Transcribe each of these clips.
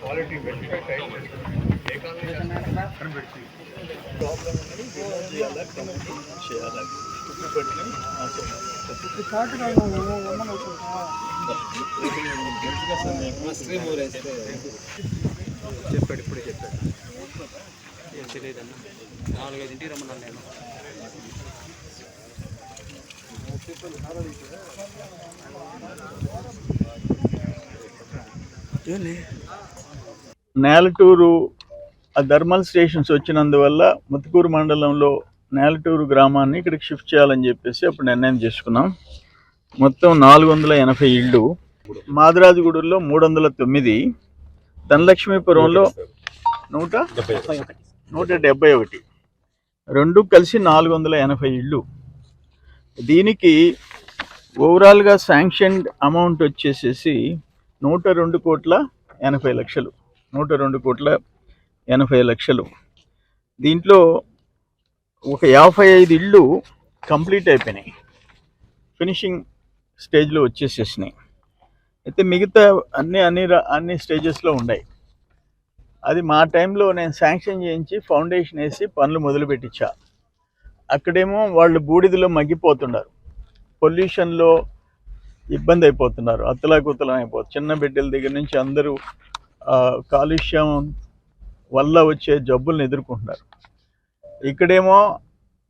Quality verify type కనిపెట్టి problem చేయాలి చేయాలి చెప్పాడు ఇప్పుడు చెప్పాడు ఏం తెలియదన్న నాలుగైదింటికి రమ్మన్నాను నేను నేలటూరు ఆ థర్మల్ స్టేషన్స్ వచ్చినందువల్ల ముత్తుకూరు మండలంలో నేలటూరు గ్రామాన్ని ఇక్కడికి షిఫ్ట్ చేయాలని చెప్పేసి అప్పుడు నిర్ణయం చేసుకున్నాం. మొత్తం నాలుగు వందల ఎనభై ఇళ్ళు మాదిరాజుగూడూరులో మూడు వందల తొమ్మిది ధనలక్ష్మీపురంలో నూట నూట డెబ్బై ఒకటి. రెండు కలిసి నాలుగు వందల ఎనభై ఇళ్ళు. దీనికి ఓవరాల్గా శాంక్షన్డ్ అమౌంట్ వచ్చేసేసి నూట రెండు కోట్ల ఎనభై లక్షలు. నూట రెండు కోట్ల ఎనభై లక్షలు. దీంట్లో ఒక యాభై ఐదు ఇళ్ళు కంప్లీట్ అయిపోయినాయి. ఫినిషింగ్ స్టేజ్లో వచ్చేసేసినాయి. అయితే మిగతా అన్ని అన్ని అన్ని స్టేజెస్లో ఉన్నాయి అది మా టైంలో నేను శాంక్షన్ చేయించి ఫౌండేషన్ వేసి పనులు మొదలు పెట్టించా. అక్కడేమో వాళ్ళు బూడిదలో మగ్గిపోతున్నారు. పొల్యూషన్లో ఇబ్బంది అయిపోతున్నారు అత్తలాకుతలం అయిపోతుంది చిన్న బిడ్డల దగ్గర నుంచి అందరూ కాలుష్యం వల్ల వచ్చే జబ్బులను ఎదుర్కొంటున్నారు. ఇక్కడేమో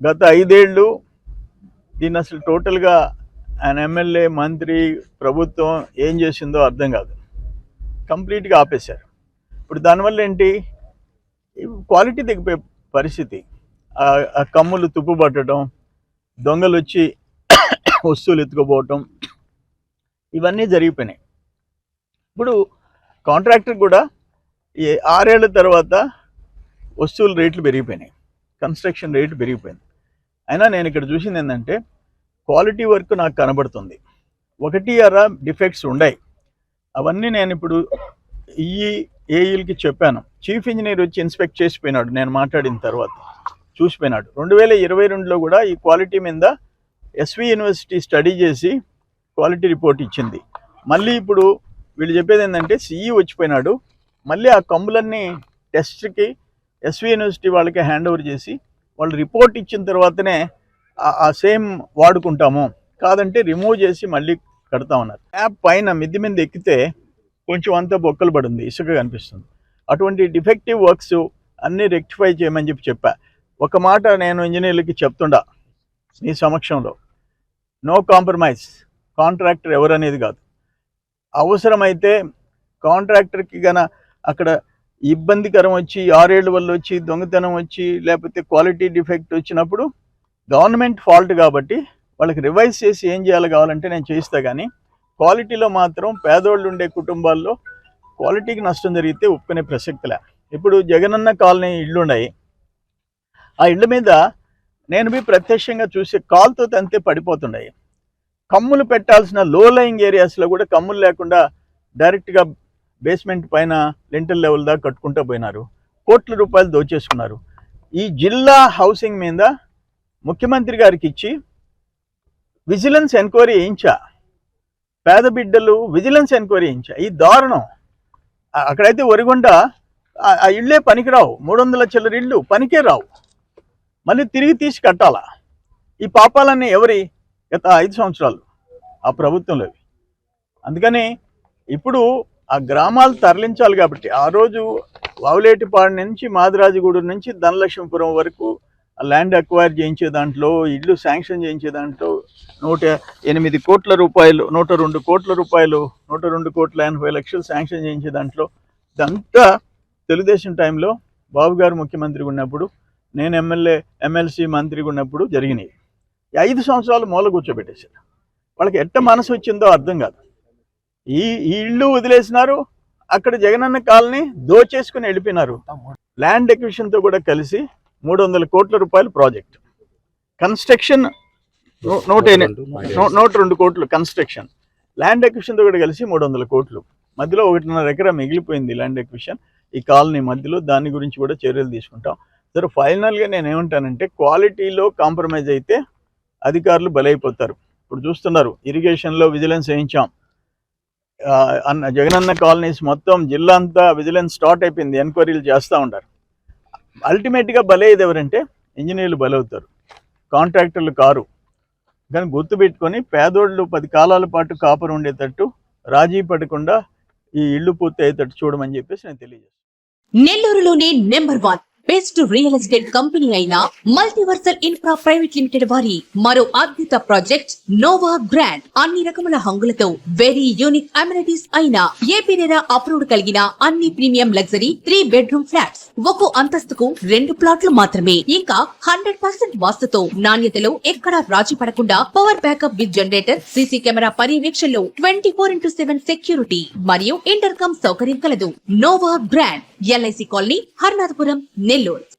గత ఐదేళ్ళు దీన్ని అసలు టోటల్గా ఆయన ఎమ్మెల్యే మంత్రి ప్రభుత్వం ఏం చేసిందో అర్థం కాదు. కంప్లీట్గా ఆపేశారు. ఇప్పుడు దానివల్ల ఏంటి? క్వాలిటీ దిగిపోయే పరిస్థితి. ఆ- కమ్ములు తుప్పు పట్టడం దొంగలు వచ్చి వస్తువులు ఎత్తుకుపోవటం ఇవన్నీ జరిగిపోయినాయి. ఇప్పుడు కాంట్రాక్టర్ కూడా ఆరేళ్ళ తర్వాత వస్తువుల రేట్లు పెరిగిపోయినాయి. కన్స్ట్రక్షన్ రేటు పెరిగిపోయింది. అయినా నేను ఇక్కడ చూసింది ఏంటంటే క్వాలిటీ వర్క్ నాకు కనబడుతుంది. ఒకటి అర డిఫెక్ట్స్ ఉన్నాయి అవన్నీ నేను ఇప్పుడు ఈ ఏఈలకి చెప్పాను. చీఫ్ ఇంజనీర్ వచ్చి ఇన్స్పెక్ట్ చేసిపోయినాడు నేను మాట్లాడిన తర్వాత. చూసిపోయినాడు. రెండు వేల ఇరవై రెండులో కూడా ఈ క్వాలిటీ మీద ఎస్వి యూనివర్సిటీ స్టడీ చేసి క్వాలిటీ రిపోర్ట్ ఇచ్చింది. మళ్ళీ ఇప్పుడు వీళ్ళు చెప్పేది ఏంటంటే సిఈ వచ్చిపోయినాడు. మళ్ళీ ఆ కమ్ములన్నీ టెస్ట్కి ఎస్వి యూనివర్సిటీ వాళ్ళకి హ్యాండ్ ఓవర్ చేసి వాళ్ళు రిపోర్ట్ ఇచ్చిన తర్వాతనే ఆ- సేమ్ వాడుకుంటాము. కాదంటే రిమూవ్ చేసి మళ్ళీ కడతా ఉన్నారు. యాప్ పైన మిద్ది మీద ఎక్కితే కొంచెం అంతా బొక్కలు పడింది ఇసుక కనిపిస్తుంది. అటువంటి డిఫెక్టివ్ వర్క్స్ అన్నీ రెక్టిఫై చేయమని చెప్పి చెప్పా. ఒక మాట నేను ఇంజనీర్లకి చెప్తుండా నీ సమక్షంలో. నో కాంప్రమైజ్ కాంట్రాక్టర్ ఎవరనేది కాదు. అవసరమైతే కాంట్రాక్టర్కి గన అక్కడ ఇబ్బందికరం వచ్చి ఆరేళ్ళ వల్ల వచ్చి దొంగతనం వచ్చి లేకపోతే క్వాలిటీ డిఫెక్ట్ వచ్చినప్పుడు గవర్నమెంట్ ఫాల్ట్ కాబట్టి వాళ్ళకి రివైజ్ చేసి ఏం చేయాలి కావాలంటే నేను చేయిస్తా కానీ క్వాలిటీలో మాత్రం పేదోళ్ళు ఉండే కుటుంబాల్లో క్వాలిటీకి నష్టం జరిగితే ఒప్పుకునే ప్రసక్తిలే. ఇప్పుడు జగనన్న కాలనీ ఇళ్ళు ఉన్నాయి. ఆ ఇళ్ళ మీద నేను మీ ప్రత్యక్షంగా చూసి కాల్తో తంతే పడిపోతున్నాయి. కమ్ములు పెట్టాల్సిన లో లయింగ్ ఏరియాస్లో కూడా కమ్ములు లేకుండా డైరెక్ట్గా బేస్మెంట్ పైన లెంటల్ లెవెల్ దాకా కట్టుకుంటూ పోయినారు. కోట్ల రూపాయలు దోచేసుకున్నారు. ఈ జిల్లా హౌసింగ్ మీద ముఖ్యమంత్రి గారికి ఇచ్చి విజిలెన్స్ ఎంక్వైరీ వేయించా పేద బిడ్డలు విజిలెన్స్ ఎంక్వైరీ వేయించా ఈ దారుణం. అక్కడైతే ఒరిగొండ ఆ- ఇళ్ళే పనికిరావు. మూడు వందల చిల్లర ఇళ్ళు పనికే రావు. మళ్ళీ తిరిగి తీసి కట్టాలా. ఈ పాపాలన్నీ ఎవరి? గత ఐదు సంవత్సరాలు. ఆ ప్రభుత్వంలో అందుకని ఇప్పుడు ఆ గ్రామాలు తరలించాలి కాబట్టి ఆ రోజు వావులేటిపాడు నుంచి మాదిరాజుగూడూరు నుంచి ధనలక్ష్మీపురం వరకు ల్యాండ్ అక్వైర్ చేయించే దాంట్లో ఇల్లు శాంక్షన్ చేయించే దాంట్లో నూట ఎనిమిది కోట్ల రూపాయలు నూట రెండు కోట్ల రూపాయలు నూట రెండు కోట్ల ఎనభై లక్షలు శాంక్షన్ చేయించే దాంట్లో. ఇదంతా తెలుగుదేశం టైంలో బాబు గారు ముఖ్యమంత్రిగా ఉన్నప్పుడు నేను ఎమ్మెల్యే ఎమ్మెల్సీ మంత్రిగా ఉన్నప్పుడు జరిగినాయి. ఐదు సంవత్సరాలు మూల కూర్చోబెట్టేశారు. వాళ్ళకి ఎట్ట మనసు వచ్చిందో అర్థం కాదు. ఈ ఈ ఇల్లు వదిలేసినారు అక్కడ జగనన్న కాలనీ దోచేసుకుని వెళ్ళిపోయినారు. ల్యాండ్ ఎక్విషన్తో కూడా కలిసి మూడు వందల కోట్ల రూపాయల ప్రాజెక్ట్. కన్స్ట్రక్షన్ నూట నూట రెండు కోట్లు కన్స్ట్రక్షన్ ల్యాండ్ ఎక్విషన్తో కూడా కలిసి మూడు వందల కోట్లు. మధ్యలో ఒకటిన్నర ఎకరా మిగిలిపోయింది ల్యాండ్ ఎక్విషన్ ఈ కాలనీ మధ్యలో దాని గురించి కూడా చర్యలు తీసుకుంటాం. సరే ఫైనల్గా నేను ఏమంటానంటే క్వాలిటీలో కాంప్రమైజ్ అయితే అధికారులు బలైపోతారు. ఇప్పుడు చూస్తున్నారు ఇరిగేషన్లో విజిలెన్స్ వేయించాం. అన్న జగనన్న కాలనీస్ మొత్తం జిల్లా అంతా విజిలెన్స్ స్టార్ట్ అయిపోయింది. ఎంక్వైరీలు చేస్తూ ఉంటారు అల్టిమేట్గా బలయ్యేది ఎవరంటే ఇంజనీర్లు బలవుతారు కాంట్రాక్టర్లు కారు. కానీ గుర్తుపెట్టుకొని పేదోళ్ళు పది కాలాల పాటు కాపురం ఉండేటట్టు రాజీ పడకుండా ఈ ఇల్లు పూర్తి అయ్యేటట్టు చూడమని చెప్పేసి నేను తెలియజేస్తాను నెల్లూరులోనే number one. Best real estate company అయిన మల్టీవర్సల్ ఇన్ఫ్రా ప్రైవేట్ లిమిటెడ్ వారి మరో అద్భుత ప్రాజెక్ట్ నోవా గ్రాండ్. అన్ని రకముల హంగులతో వెరీ యూనిక్ అమ్యూనిటీస్ అయిన ఏపీ ఏపీనేరా అప్రూవ్డ్ కలిగిన అన్ని premium luxury three bedroom flats. ఒక్కో అంతస్తుకు రెండు ప్లాట్లు మాత్రమే. ఇంకా హండ్రెడ్ పర్సెంట్ వాస్తుతో నాణ్యతలో ఎక్కడా రాజీ పడకుండా power backup with generator CC camera పర్యవేక్షణలో twenty four into seven security మరియు ఇంటర్కమ్ సౌకర్యం కలదు. Nova Grand LIC colony Harnathapuram Nellore. loan